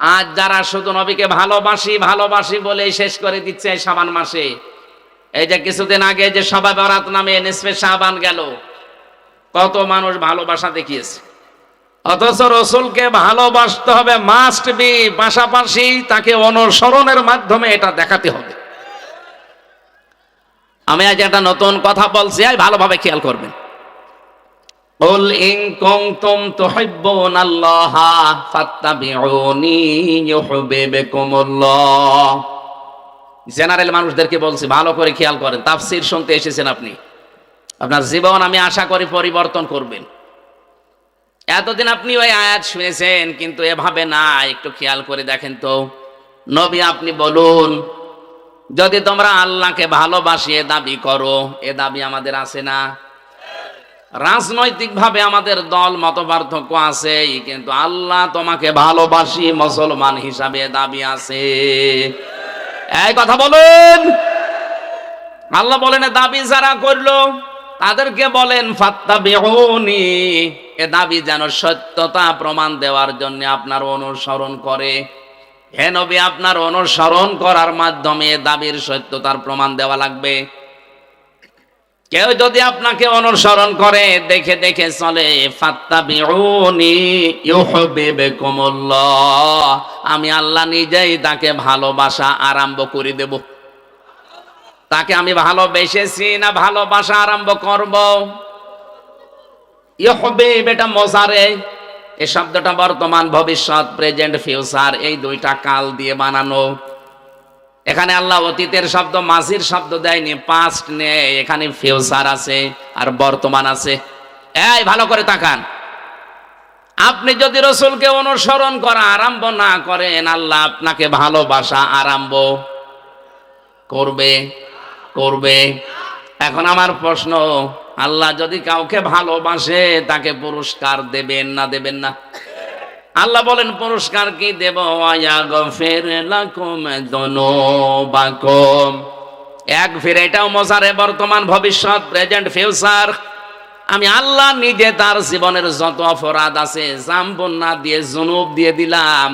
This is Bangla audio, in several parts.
আজ যারা শুধু নবীকে ভালোবাসি ভালোবাসি বলে শেষ করে দিচ্ছে সাবান মাসে। এই যে কিছুদিন আগে যে সবাই বরাত নামে নিসফে সাবান গেল, কত মানুষ ভালোবাসা দেখিয়েছে। অথচ রসুলকে ভালোবাসতে হবে মাস্ট বি পাশাপাশি তাকে অনুসরণের মাধ্যমে এটা দেখাতে হবে। আমি আজ একটা নতুন কথা বলছি ভালোভাবে খেয়াল করবেন। قل إن كنتم تحبون الله فاتبعوني يحببكم الله জেনারেল মানুষদেরকে বলছি ভালো করে খেয়াল করেন তাফসির শুনতে এসেছেন আপনি আপনার জীবন আমি আশা করি পরিবর্তন করবেন এতদিন আপনি ওই আয়াত শুনেছেন কিন্তু এভাবে না একটু খেয়াল করে দেখেন তো নবী আপনি বলুন যদি তোমরা আল্লাহকে ভালোবাসি এ দাবি করো এ দাবি আমাদের আছে না রাজনৈতিকভাবে আমাদের দল মত পার্থক্য আছে কিন্তু আল্লাহ তোমাকে ভালোবাসি, মুসলমান হিসাবে দাবি আছে। এই কথা বলুন। আল্লাহ বলেন দাবি যারা করল, তাদেরকে বলেন ফাত্তা বেহনি এ দাবি যেন সত্যতা প্রমাণ দেওয়ার জন্য আপনার অনুসরণ করে। হে নবী, আপনার অনুসরণ করার মাধ্যমে দাবির সত্যতার প্রমাণ দেওয়া লাগবে। কেউ যদি আপনাকে অনুসরণ করে, দেখে দেখে চলে আমি আল্লাহ নিজেই তাকে ভালোবাসা আরম্ভ করে দেব। তাকে আমি ভালোবেসেছি না ভালোবাসা আরম্ভ করব? ইউহিব বেটা মজারে। এই শব্দটা বর্তমান ভবিষ্যৎ, প্রেজেন্ট, ফিউচার, এই দুইটা কাল দিয়ে বানানো। এখানে আল্লাহ অতীতের শব্দ, মাঝির শব্দ দেয়নি পাস্ট নেই, এখানে ফিউচার আছে আর বর্তমান আছে। এই, ভালো করে তাকান। আপনি যদি রসুলকে অনুসরণ করা আরম্ভ না করেন, আল্লাহ আপনাকে ভালোবাসা আরম্ভ করবে করবে। এখন আমার প্রশ্ন, আল্লাহ যদি কাউকে ভালোবাসে, তাকে পুরস্কার দেবেন না দেবেন না? আল্লাহ বলেন, পুরস্কার কি দেব? এক ফের, এটাও মজারে বর্তমান ভবিষ্যৎ, প্রেজেন্ট ফিউচার। আমি আল্লাহ নিজে তার জীবনের যত অপরাধ আছে জাম্বন না দিয়ে, জনুব দিয়ে দিলাম।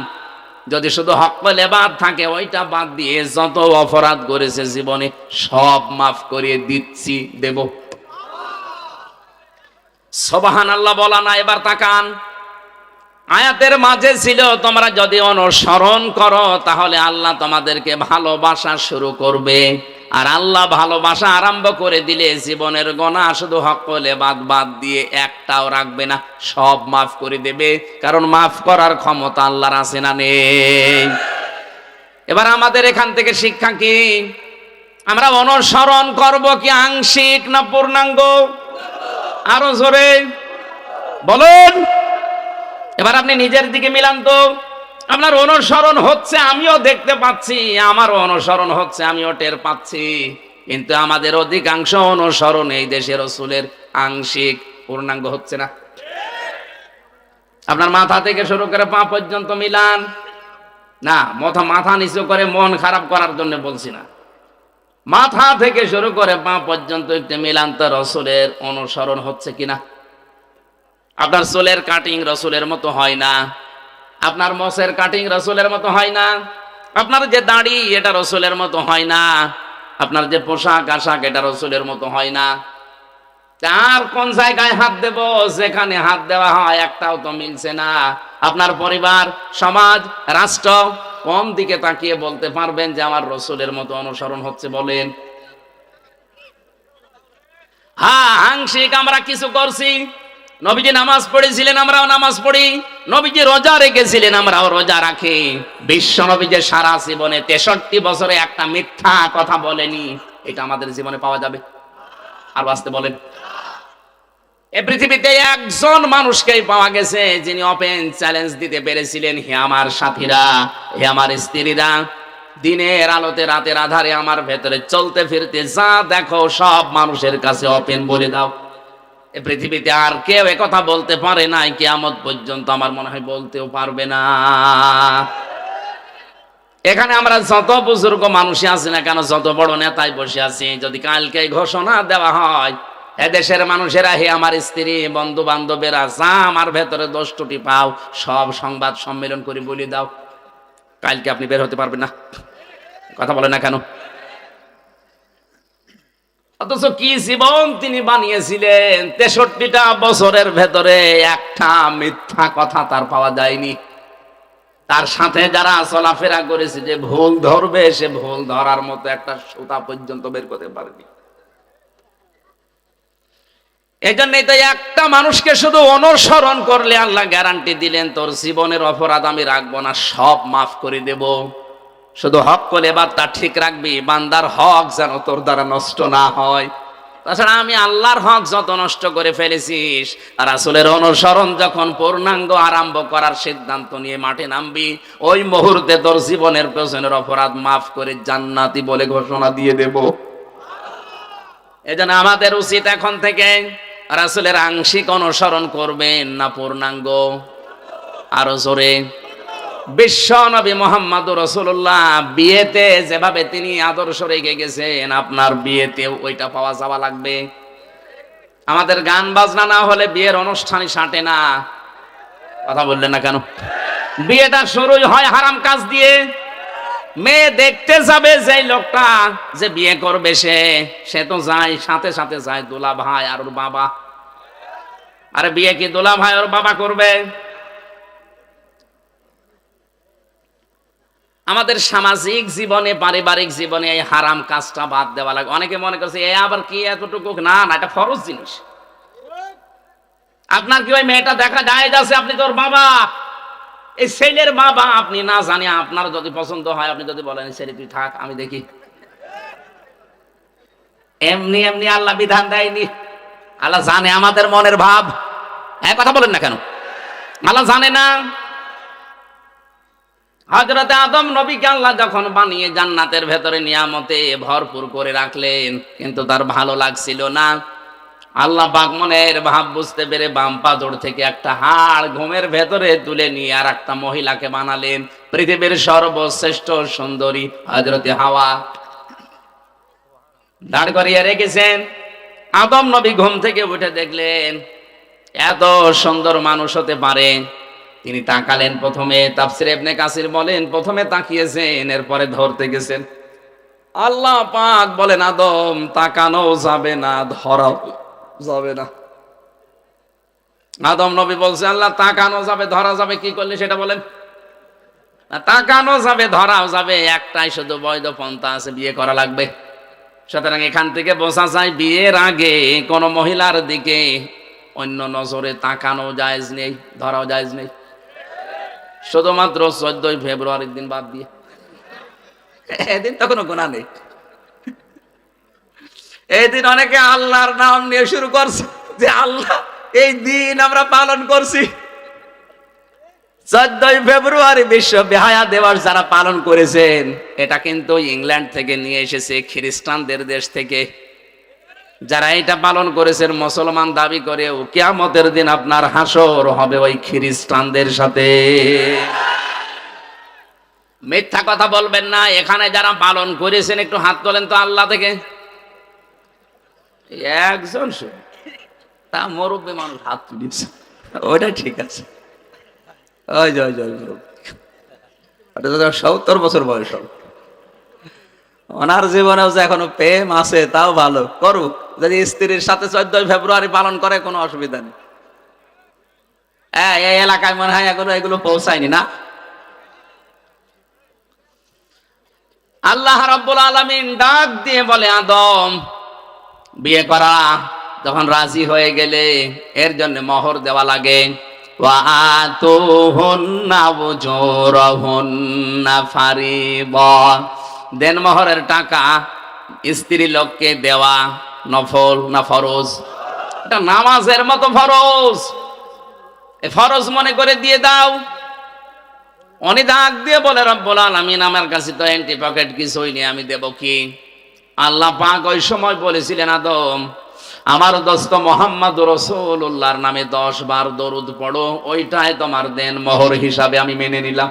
যদি শুধু হকলে এবার থাকে, ওইটা বাদ দিয়ে যত অপরাধ করেছে জীবনে, সব মাফ করিয়ে দিচ্ছি, দেব। সবাহান আল্লাহ বলা না, এবার তাকান। আয়াতের মাঝে ছিল, তোমরা যদি অনুসরণ করো, তাহলে আল্লাহ তোমাদেরকে ভালোবাসা শুরু করবে। আর আল্লাহ ভালোবাসা আরম্ভ করে দিলে জীবনের গণা শুধু হকলে বাদ বাদ দিয়ে একটাও রাখবে না, সব মাফ করে দেবে। কারণ মাফ করার ক্ষমতা আল্লাহর আছে না নেই। এবার আমাদের এখান থেকে শিক্ষা কি? আমরা অনুসরণ করব কি আংশিক না পূর্ণাঙ্গ? আরও জোরে। বলুন। এবার আপনি নিজের দিকে মিলান তো। আপনার অনুসরণ হচ্ছে, আমিও দেখতে পাচ্ছি। আমারও অনুসরণ হচ্ছে, আমিও টের পাচ্ছি। কিন্তু আমাদের অধিকাংশ অনুসরণ এই দেশের রসুলের আংশিক পূর্ণাঙ্গ হচ্ছে না। আপনার মাথা থেকে শুরু করে পা পর্যন্ত মিলান। না, মাথা মাথা নিচু করে মন খারাপ করার জন্য বলছি না। মাথা থেকে শুরু করে পা পর্যন্ত একটু তো রসুলের অনুসরণ হচ্ছে কিনা। আপনার চুলের কাটিং রসুলের মতো হয় না। আপনার মসের কাটিং রসুলের মতো হয় না। আপনার যে দাড়ি, এটা রসুলের মতো হয় না। আপনার যে পোশাক, আশাক, এটা রসুলের মতো হয় না। আর কোন জায়গায় হাত দেব? যেখানে হাত দেওয়া হয়, একটাও তো মিলছে না। আপনার পরিবার, সমাজ, রাষ্ট্র, কম দিকে তাকিয়ে বলতে পারবেন যে আমার রসুলের মতো অনুসরণ হচ্ছে বলেন। হ্যাঁ আংশিক আমরা কিছু করছি। নবীজি নামাজ পড়েছিলেন, আমরাও নামাজ পড়ি। নবীজি রোজা রেখেছিলেন, আমরাও রোজা রাখি। বিশ্ব নবীজের সারা জীবনে তেষট্টি বছরে একটা মিথ্যা কথা বলেনি, এটা আমাদের জীবনে পাওয়া যাবে। আর বাঁচতে বলেন। এ পৃথিবীতে একজন মানুষকেই পাওয়া গেছে, যিনি ওপেন চ্যালেঞ্জ দিতে পেরেছিলেন, হে আমার সাথীরা, হে আমার স্ত্রীরা। দিনের আলোতে, রাতের আধারে আমার ভেতরে চলতে ফিরতে যা দেখো, সব মানুষের কাছে ওপেন বলে দাও। পৃথিবীতে আর কেউ কথা বলতে পারে নাই, কেয়ামত পর্যন্ত আমার মনে হয় বলতেও পারবে না। এখানে আমরা যত বুজুর্গ মানুষই আছি না কেন, যত বড় নেতায় বসে আছি, যদি কালকে ঘোষণা দেওয়া হয়, এদেশের মানুষেরা হে আমার স্ত্রী বন্ধু বান্ধবেরা যা আমার ভেতরে দোষ টুটি পাও, সব সংবাদ সম্মেলন করে বলে দাও। কালকে আপনি বের হতে পারবেন না। কথা বলে না কেন? অথচ কি জীবন তিনি বানিয়েছিলেন? তেষট্টিটা বছরের ভেতরে একটা মিথ্যা কথা তার পাওয়া যায়নি। তার সাথে যারা চলাফেরা করেছে, যে ভুল ধরবে, সে ভুল ধরার মতো একটা সুতা পর্যন্ত বের করতে পারেনি। এই জন্যই তো একটা মানুষকে শুধু অনুসরণ করলে আল্লাহ গ্যারান্টি দিলেন, তোর জীবনের অপরাধ আমি রাখব না, সব মাফ করে দেব। শুধু হক করে এবার তা ঠিক রাখবি, বান্দার হক যেন তোর দ্বারা নষ্ট না হয়। তাছাড়া আমি আল্লাহর হক যত নষ্ট করে ফেলেছিস, আর আসলের অনুসরণ যখন পূর্ণাঙ্গ আরম্ভ করার সিদ্ধান্ত নিয়ে মাঠে নামবি, ওই মুহূর্তে তোর জীবনের পেছনের অপরাধ মাফ করে জান্নাতি বলে ঘোষণা দিয়ে দেব। এজন্য আমাদের উচিত এখন থেকে রাসুলের আংশিক অনুসরণ করবেন না পূর্ণাঙ্গ। আরও জোরে। বিশ্ব নবী মোহাম্মদ রসুল্লাহ বিয়েতে যেভাবে তিনি আদর্শ রেখে গেছেন, আপনার বিয়েতে ওইটা পাওয়া যাওয়া লাগবে। আমাদের গান বাজনা না হলে বিয়ের অনুষ্ঠানই সাঁটে না। কথা বললেন না কেন? বিয়েটা শুরুই হয় হারাম কাজ দিয়ে। মেয়ে দেখতে যাবে যে লোকটা যে বিয়ে করবে সে সে তো যায়, সাথে সাথে যায় দোলা ভাই আর ওর বাবা। আরে বিয়ে কি দোলা ভাই ওর বাবা করবে? আমাদের সামাজিক জীবনে, পারিবারিক জীবনে এই হারাম কাজটা বাদ দেওয়া লাগে। অনেকে মনে করছে, এ আবার কি এতটুকু? না না, এটা ফরজ জিনিস। আপনার কি ওই মেয়েটা দেখা যায় যাচ্ছে আপনি তোর বাবা। এই ছেলের বাবা, আপনি না জানি, আপনার যদি পছন্দ হয়, আপনি যদি বলেন ছেলে, তুই থাক, আমি দেখি। এমনি এমনি আল্লাহ বিধান দেয়নি। আল্লাহ জানে আমাদের মনের ভাব। হ্যাঁ কথা বলেন না কেন? আল্লাহ জানে না হজরতে আদম নবীকে আল্লাহ যখন বানিয়ে জান্নাতের ভেতরে নিয়ামতে ভরপুর করে রাখলেন, কিন্তু তার ভালো লাগছিল না। আল্লাহ পাক মনের ভাব বুঝতে পেরে বাম পাদর থেকে একটা হাড় ঘুমের ভেতরে তুলে নিয়ে আর একটা মহিলাকে বানালেন। পৃথিবীর সর্বশ্রেষ্ঠ সুন্দরী হজরতে হাওয়া। দাঁড় করিয়ে রেখেছেন। আদম নবী ঘুম থেকে উঠে দেখলেন, এত সুন্দর মানুষ হতে পারে। তিনি তাকালেন প্রথমে, তাফসির ইবনে কাসির বলেন, প্রথমে তাকিয়েছেন, এরপরে ধরতে গেছেন। আল্লাহ পাক বলেন, আদম, তাকানো যাবে না, ধরাও যাবে না। আদম নবী বলছে, আল্লাহ, তাকানো যাবে, ধরা যাবে, কি করলে সেটা বলেন? তাকানো যাবে, ধরাও যাবে, একটাই শুধু বৈধ পন্থা আছে, বিয়ে করা লাগবে। সুতরাং এখান থেকে বোঝা যায়, বিয়ের আগে কোন মহিলার দিকে অন্য নজরে তাকানো জায়েজ নেই, ধরাও জায়েজ নেই। শুধুমাত্র চোদ্দই ফেব্রুয়ারির দিন বাদ দিয়ে। এদিন তো কোনো গুণা নেই। এই দিন অনেকে আল্লাহর নাম নিয়ে শুরু করছে যে আল্লাহ, এই দিন আমরা পালন করছি। চোদ্দই ফেব্রুয়ারি বিশ্ব বেহায়া দেওয়ার যারা পালন করেছেন, এটা কিন্তু ইংল্যান্ড থেকে নিয়ে এসেছে, খ্রিস্টানদের দেশ থেকে। যারা এটা পালন করেছেন, মুসলমান দাবি করে, ও কিয়ামতের দিন আপনার হাসর হবে ওই খ্রিস্টানদের সাথে। মিথ্যা কথা বলবেন না, এখানে যারা পালন করেছেন, একটু হাত তোলেন তো আল্লাহ থেকে। একজন তা মুরব্বী মানুষ হাত তুলিয়েছে। ওটা ঠিক আছে। ওই ওটা সত্তর বছর বয়স হবে। ওনার জীবনেও যে এখনও প্রেম আছে, তাও ভালো। করুক। যদি স্ত্রীর সাথে চোদ্দই ফেব্রুয়ারি পালন করে, কোনো অসুবিধা নেই। হ্যাঁ এলাকায় মনে হয় এগুলো এগুলো পৌঁছায়নি না? আল্লাহ রাব্বুল আলামিন ডাক দিয়ে বলে, আদম, বিয়ে করা। যখন রাজি হয়ে গেলে, এর জন্য মোহর দেওয়া লাগে। উজুরহুন্না ফারিবা দেন মোহরের টাকা স্ত্রী লোককে দেওয়া নফল না ফরজ। এটা নামাজের মতো ফরজ। ফরজ মনে করে দিয়ে দাও। অনি ডাক দিয়ে বলে, রব্বুল আলামিন, আমার কাছে তো অ্যান্টি পকেট কিছুই নেই, আমি দেব কি? আল্লাহ পাক ওই সময় বলেছিলেন, আদম, আমার দোস্ত মোহাম্মদ রসুল্লাহর নামে দশ বার দরুদ পড়ো, ওইটাই তোমার দেন মোহর হিসাবে আমি মেনে নিলাম।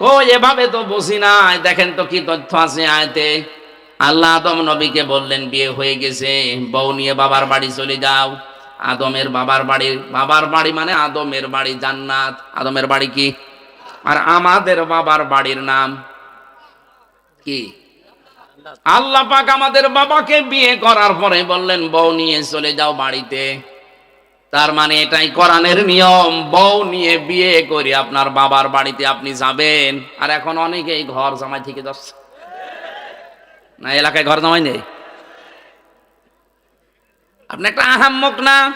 কই, এভাবে তো বসি নাই। দেখেন তো কি তথ্য আছে আয়াতে। আল্লাহ আদম নবীকে বললেন, বিয়ে হয়ে গেছে, বউ নিয়ে বাবার বাড়ি চলে যাও। আদমের বাবার বাড়ির বাবার বাড়ি মানে আদমের বাড়ি, জান্নাত। আদমের বাড়ি কি? আর আমাদের বাবার বাড়ির নাম কি? আল্লাহ পাক আমাদের বাবাকে বিয়ে করার পরে বললেন, বউ নিয়ে চলে যাও বাড়িতে। তার মানে এটাই কোরআনের নিয়ম, বউ নিয়ে বিয়ে করে আপনার বাবার বাড়িতে আপনি যাবেন। আর এখন অনেকেই ঘর জামাই থেকে যাচ্ছে। না, এলাকায় ঘর জামাই নেই? আপনি একটা আহাম্মক না?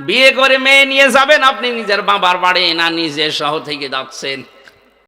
বিয়ে করে মেয়ে নিয়ে যাবেন, আপনি নিজের বাবার বাড়ি না নিজের শহর থেকে যাচ্ছেন।